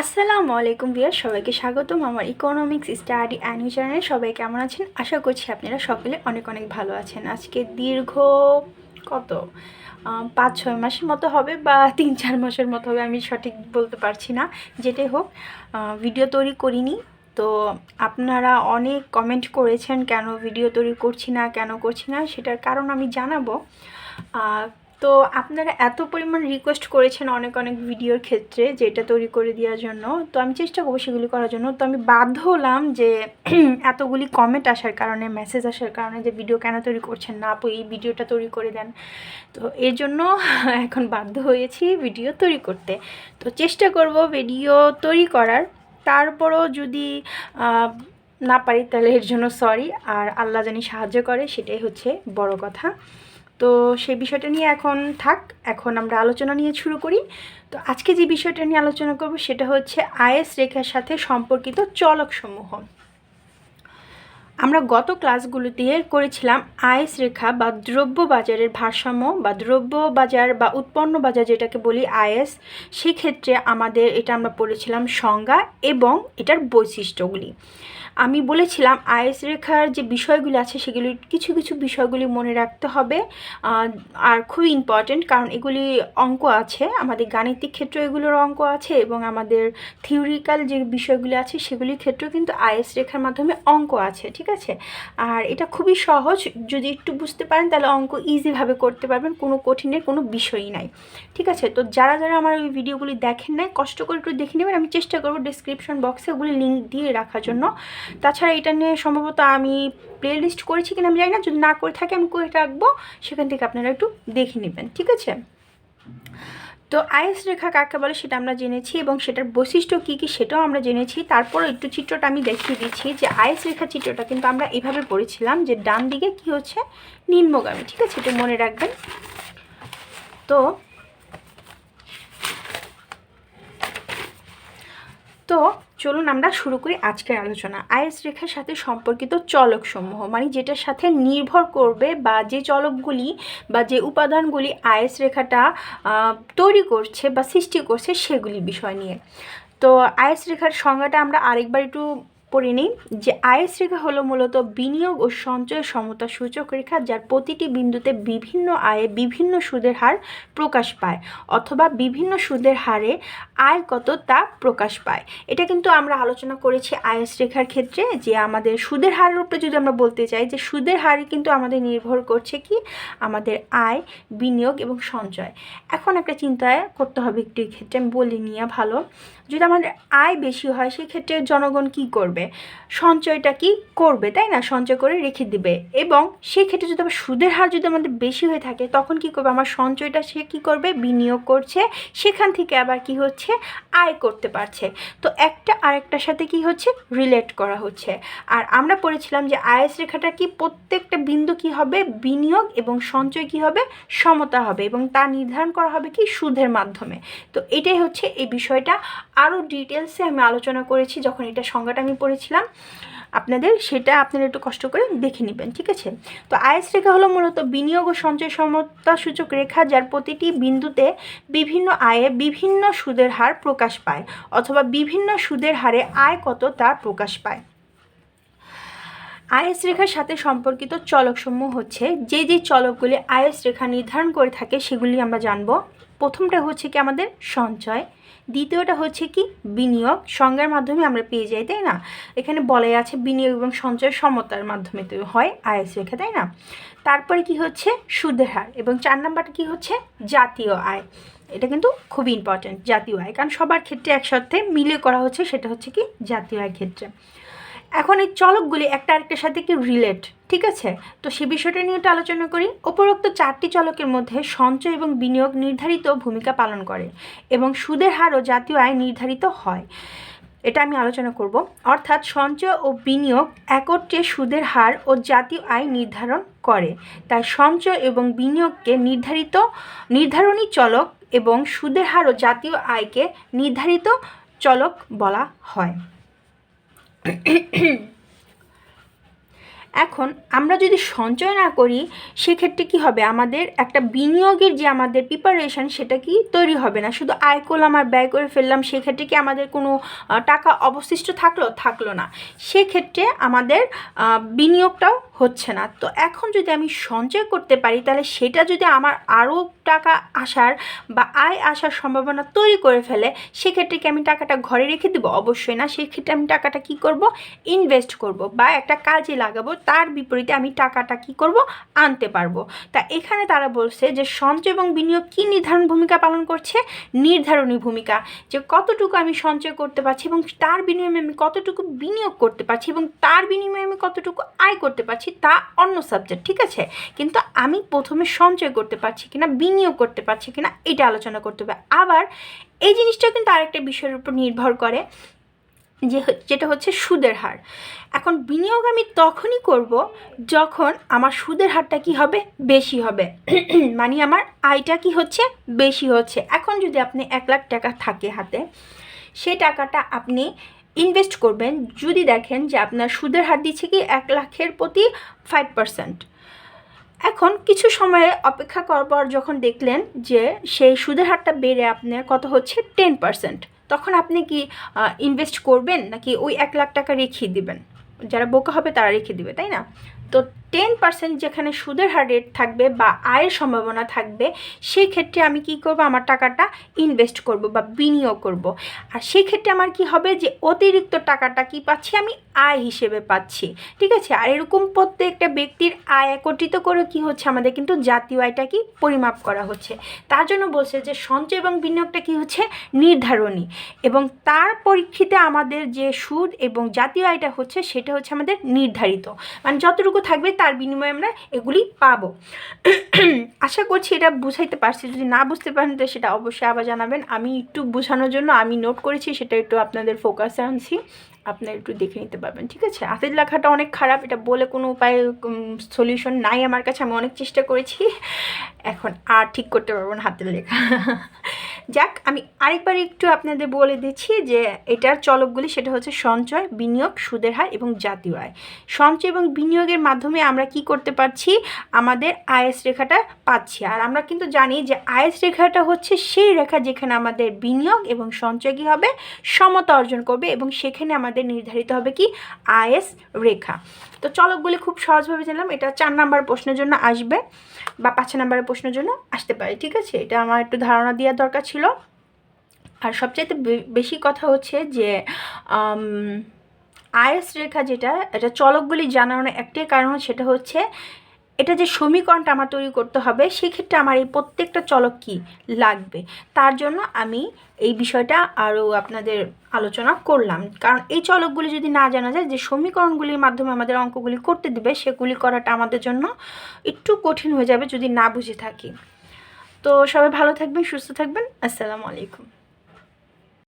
আসসালামু আলাইকুম বিয়ার সবাইকে স্বাগতম আমার ইকোনমিক্স স্টাডি অ্যান্ড চ্যানেলে সবাই কেমন আছেন? আশা করছি আপনারা সকলে অনেক অনেক ভালো আছেন। আজকে দীর্ঘ কত? পাঁচ, ছয় মাসের মতো হবে বা তিন, চার মাসের মতো হবে, আমি সঠিক বলতে পারছি না। যেটাই হোক ভিডিও তৈরি করিনি। তো আপনারা অনেক কমেন্ট করেছেন, কেন ভিডিও তৈরি করছি না, কেন করছি না, সেটার কারণ আমি জানাব। তো আপনারা এত পরিমাণ রিকোয়েস্ট করেছেন অনেক অনেক ভিডিওর ক্ষেত্রে যে এটা তৈরি করে দেওয়ার জন্য। তো আমি চেষ্টা করব সেগুলি করার জন্য। তো আমি বাধ্য হলাম যে এতগুলি কমেন্ট আসার কারণে মেসেজ আসার কারণে যে ভিডিও কেন তৈরি করছেন না, আপু এই ভিডিওটা তৈরি করে দেন। তো এর জন্য এখন বাধ্য হয়েছি ভিডিও তৈরি করতে। তো চেষ্টা করব ভিডিও তৈরি করার। তারপরও যদি না পারি তাহলে এর জন্য সরি আর আল্লাহ জানি সাহায্য করে, সেটাই হচ্ছে বড় কথা। তো সেই বিষয়টা নিয়ে এখন থাক, এখন আমরা আলোচনা নিয়ে শুরু করি। তো আজকে যে বিষয়টা নিয়ে আলোচনা করব সেটা হচ্ছে আয়েস রেখার সাথে সম্পর্কিত চলকসমূহ। আমরা গত ক্লাসগুলোতে করেছিলাম আইএস রেখা বা দ্রব্য বাজারের ভারসাম্য বা দ্রব্য বাজার বা উৎপন্ন বাজার যেটাকে বলি আইএস, সেক্ষেত্রে আমাদের এটা আমরা পড়েছিলাম সংজ্ঞা এবং এটার বৈশিষ্ট্যগুলি। আমি বলেছিলাম আইএস রেখার যে বিষয়গুলি আছে সেগুলি, কিছু কিছু বিষয়গুলি মনে রাখতে হবে আর খুবই ইম্পর্ট্যান্ট কারণ এগুলি অঙ্ক আছে, আমাদের গাণিতিক ক্ষেত্রে এগুলোর অঙ্ক আছে এবং আমাদের থিওরিক্যাল যে বিষয়গুলি আছে সেগুলির ক্ষেত্রেও কিন্তু আইএস রেখার মাধ্যমে অঙ্ক আছে, ঠিক আছে? আর এটা খুবই সহজ, যদি একটু বুঝতে পারেন তাহলে অঙ্ক ইজিভাবে করতে পারবেন, কোনো কঠিনের কোনো বিষয়ই নাই। ঠিক আছে? তো যারা যারা আমার ওই ভিডিওগুলি দেখেন নাই, কষ্ট করে একটু দেখে নেবেন, আমি চেষ্টা করব ডিসক্রিপশন বক্সে ওগুলি লিঙ্ক দিয়ে রাখার জন্য। তাছাড়া এটা নিয়ে সম্ভবত আমি প্লে লিস্ট করেছি কিনা আমি জানি না, যদি না করে থাকি আমি করে রাখব, সেখান থেকে আপনারা একটু দেখে নেবেন। ঠিক আছে? তো আইএস রেখা কাকে বলে সেটা আমরা জেনেছি এবং সেটার বৈশিষ্ট্য কী কী সেটাও আমরা জেনেছি। তারপর একটু চিত্রটা আমি দেখিয়ে দিচ্ছি যে আইএস রেখা চিত্রটা কিন্তু আমরা এভাবে পড়েছিলাম যে ডান দিকে কি হচ্ছে? নিম্নগামী, ঠিক আছে? এটা মনে রাখবেন। তো তো চলুন আমরা শুরু করি আজকের আলোচনা। আইএস রেখার সাথে সম্পর্কিত চলক সমূহ মানে যেটার সাথে নির্ভর করবে বা যে চলকগুলি বা যে উপাদানগুলি আইএস রেখাটা তৈরি করছে বা সৃষ্টি করছে সেগুলি বিষয় নিয়ে। তো আইএস রেখার সংজ্ঞাটা আমরা আরেকবার একটু পড়ে নিই যে আইএস রেখা হলো মূলত বিনিয়োগ ও সঞ্চয় সমতা সূচক রেখা যার প্রতিটি বিন্দুতে বিভিন্ন আয়ে বিভিন্ন সুদের হার প্রকাশ পায়, অথবা বিভিন্ন সুদের হারে আয় কত তা প্রকাশ পায়। এটা কিন্তু আমরা আলোচনা করেছি আইএস রেখার ক্ষেত্রে যে আমাদের সুদের হারের উপরে যদি আমরা বলতে চাই, যে সুদের হারে কিন্তু আমাদের নির্ভর করছে কি? আমাদের আয়, বিনিয়োগ এবং সঞ্চয়। এখন একটা চিন্তায় করতে হবে একটু ক্ষেত্রে, আমি বলি নিয়ে ভালো। যদি আমাদের আয় বেশি হয়, সেক্ষেত্রে জনগণ কি করবে? সঞ্চয়টা কি করবে, তাই না? সঞ্চয় করে রেখে দিবে। এবং সেক্ষেত্রে যদি আবার সুদের হার যদি আমাদের বেশি হয়ে থাকে, তখন কি করবে? আমার সঞ্চয়টা সে কি করবে? বিনিয়োগ করছে। সেখান থেকে আবার কি হচ্ছে? আয় করতে পারছে। তো একটা আরেকটার সাথে কি হচ্ছে? রিলেট করা হচ্ছে। আর আমরা পড়েছিলাম যে আয়স রেখাটা কি প্রত্যেকটা বিন্দু কি হবে? বিনিয়োগ এবং সঞ্চয় কি হবে? সমতা হবে এবং তা নির্ধারণ করা হবে কি? সুদের মাধ্যমে। তো এটাই হচ্ছে এই বিষয়টা। আরও ডিটেলসে আমি আলোচনা করেছি যখন এটা সংজ্ঞাটা আমি পড়েছিলাম। আপনাদের, সেটা আপনারা একটু কষ্ট করে দেখে নেবেন, ঠিক আছে? তো আইএস রেখা হলো মূলত বিনিয়োগ ও সঞ্চয় সমতা সূচক রেখা যার প্রতিটি বিন্দুতে বিভিন্ন আয়ে বিভিন্ন সুদের হার প্রকাশ পায়, অথবা বিভিন্ন সুদের হারে আয় কত তা প্রকাশ পায়। আইএস রেখার সাথে সম্পর্কিত চলকসমূহ হচ্ছে, যে যে চলকগুলি আইএস রেখা নির্ধারণ করে থাকে, সেগুলি আমরা জানব। প্রথমটা হচ্ছে কি আমাদের সঞ্চয়। দ্বিতীয়টা হচ্ছে কি? বিনিয়োগ। সংজ্ঞার মাধ্যমে আমরা পেয়ে যাই, তাই না? এখানে বলাই আছে বিনিয়োগ এবং সঞ্চয় সমতার মাধ্যমে তো হয় আইএস রেখা, তাই না? তারপরে কি হচ্ছে? সুদের হার এবং চার নাম্বারটা কি হচ্ছে? জাতীয় আয়। এটা কিন্তু খুবই ইম্পর্ট্যান্ট জাতীয় আয়। কারণ সবার ক্ষেত্রে একসাথে মিলে করা হচ্ছে, সেটা হচ্ছে কি? জাতীয় আয়ের ক্ষেত্রে। এখন এই চলকগুলি একটা আরেকটার সাথে কি রিলেট ঠিক আছে? তো সে বিষয়টা নিয়ে একটু আলোচনা করি। উপরোক্ত চারটি চলকের মধ্যে সঞ্চয় এবং বিনিয়োগ নির্ধারিত ভূমিকা পালন করে এবং সুদের হারও জাতীয় আয় নির্ধারিত হয়। এটা আমি আলোচনা করব। অর্থাৎ সঞ্চয় ও বিনিয়োগ একত্রে সুদের হার ও জাতীয় আয় নির্ধারণ করে। তাই সঞ্চয় এবং বিনিয়োগকে নির্ধারিত, নির্ধারণী চলক এবং সুদের হার ও জাতীয় আয়কে নির্ধারিত চলক বলা হয়। এখন আমরা যদি সঞ্চয় না করি, সেক্ষেত্রে কি হবে? আমাদের একটা বিনিয়োগের যে আমাদের প্রিপারেশন সেটা কি তৈরি হবে না? শুধু আয় করলাম আর ব্যয় করে ফেললাম, সেক্ষেত্রে কি আমাদের কোনো টাকা অবশিষ্ট থাকল? থাকল না। সেক্ষেত্রে আমাদের বিনিয়োগটাও হচ্ছে না। তো এখন যদি আমি সঞ্চয় করতে পারি, তাহলে সেটা যদি আমার আরও টাকা আসার বা আয় আসার সম্ভাবনা তৈরি করে ফেলে, সেক্ষেত্রে কি আমি টাকাটা ঘরে রেখে দেবো? অবশ্যই না। সেক্ষেত্রে আমি টাকাটা কি করব? ইনভেস্ট করব বা একটা কাজে লাগাবো। তার বিপরীতে আমি টাকাটা কি করব? আনতে পারব। তা এখানে তারা বলছে যে সঞ্চয় এবং বিনিয়োগ কী নির্ধারণ ভূমিকা পালন করছে? নির্ধারণী ভূমিকা। যে কতটুকু আমি সঞ্চয় করতে পারছি এবং তার বিনিময়ে আমি কতটুকু বিনিয়োগ করতে পারছি এবং তার বিনিময়ে আমি কতটুকু আয় করতে পারছি তা অন্য সাবজেক্ট ঠিক আছে? কিন্তু আমি প্রথমে সঞ্চয় করতে পারছি কিনা, বিনিয়োগ করতে পারছি কিনা, এটা আলোচনা করতে হবে। আবার এই জিনিসটা কিন্তু আরেকটা বিষয়ের উপর নির্ভর করে, যে যেটা হচ্ছে সুদের হার। এখন বিনিয়োগ আমি তখনই করব যখন আমার সুদের হারটা কি হবে? বেশি হবে। মানে আমার আয়টা কি হচ্ছে? বেশি হচ্ছে। এখন যদি আপনি এক লাখ টাকা থাকে হাতে সেই টাকাটা আপনি ইনভেস্ট করবেন, যদি দেখেন যে আপনার সুদের হার দিচ্ছে কি এক লাখের প্রতি ফাইভ পার্সেন্ট এখন কিছু সময়ে অপেক্ষা করার পর যখন দেখলেন যে সেই সুদের হারটা বেড়ে আপনার কত হচ্ছে টেন পার্সেন্ট তখন আপনি কি ইনভেস্ট করবেন? নাকি ওই এক লাখ টাকা রেখে দিবেন? যারা বোকা হবে তারা রেখে দিবে, তাই না? তো টেন পার্সেন্ট যেখানে সুদের হার রেট থাকবে বা আয়ের সম্ভাবনা থাকবে সেই ক্ষেত্রে আমি কি করব? আমার টাকাটা ইনভেস্ট করব বা বিনিয়োগ করব। আর সেই ক্ষেত্রে আমার কি হবে যে, অতিরিক্ত টাকাটা কি পাচ্ছি? আমি আয় হিসেবে পাচ্ছি। ঠিক আছে? আর এরকম প্রত্যেকটা ব্যক্তির আয় একত্রিত করে কি হচ্ছে? আমাদের কিন্তু জাতীয় আয়টা কি? পরিমাপ করা হচ্ছে। তার জন্য বলছে যে, সঞ্চয় এবং বিনিয়োগটা কি হচ্ছে? নির্ধারণী। এবং তার পরীক্ষিতে আমাদের যে সুদ এবং জাতীয় আয়টা হচ্ছে, সেটা হচ্ছে আমাদের নির্ধারিত। মানে যতটুকু থাকবে তার বিনিময়ে আমরা এগুলি পাবো। আশা করছি এটা বুঝাইতে পারছি। যদি না বুঝতে পারেন তো সেটা অবশ্যই আবার জানাবেন। আমি একটু বোঝানোর জন্য আমি নোট করেছি, সেটা একটু আপনাদের ফোকাসে আনছি। আপনারা একটু দেখে নিতে পারবেন, ঠিক আছে? হাতের লেখাটা অনেক খারাপ, এটা বলে কোনো উপায় সলিউশন নাই আমার কাছে। আমি অনেক চেষ্টা করেছি। এখন আর ঠিক করতে পারব না হাতের লেখা। যাক, আমি আরেকবার একটু আপনাদের বলে দিচ্ছি যে এটার চলকগুলি, সেটা হচ্ছে সঞ্চয়, বিনিয়োগ, সুদের হার এবং জাতীয় আয়। সঞ্চয় এবং বিনিয়োগের মাধ্যমে আমরা কি করতে পারছি? আমাদের আয়েস রেখাটা পাচ্ছি। আর আমরা কিন্তু জানি যে আয়েস রেখাটা হচ্ছে সেই রেখা যেখানে আমাদের বিনিয়োগ এবং সঞ্চয় কী হবে? সমতা অর্জন করবে এবং সেখানে আমাদের নির্ধারিত হবে কি? আয়েস রেখা। তো চলকগুলি খুব সহজভাবে জানলাম। এটা চার নাম্বার প্রশ্নের জন্য আসবে বা পাঁচ নাম্বারের প্রশ্নের জন্য আসতে পারে, ঠিক আছে? এটা আমার একটু ধারণা দেওয়ার দরকার ছিল। আর সবচাইতে বেশি কথা হচ্ছে যে আয়েস রেখা যেটা, এটা চলকগুলি জানানোর একটাই কারণ সেটা হচ্ছে এটা যে সমীকরণটা আমার তৈরি করতে হবে, সেক্ষেত্রে আমার এই প্রত্যেকটা চলক কি লাগবে। তার জন্য আমি এই বিষয়টা আরও আপনাদের আলোচনা করলাম। কারণ এই চলকগুলি যদি না জানা যায়, যে সমীকরণগুলির মাধ্যমে আমাদের অঙ্কগুলি করতে দিবে, সেগুলি করাটা আমাদের জন্য একটু কঠিন হয়ে যাবে যদি না বুঝে থাকি। তো সবাই ভালো থাকবেন, সুস্থ থাকবেন। আসসালামু আলাইকুম।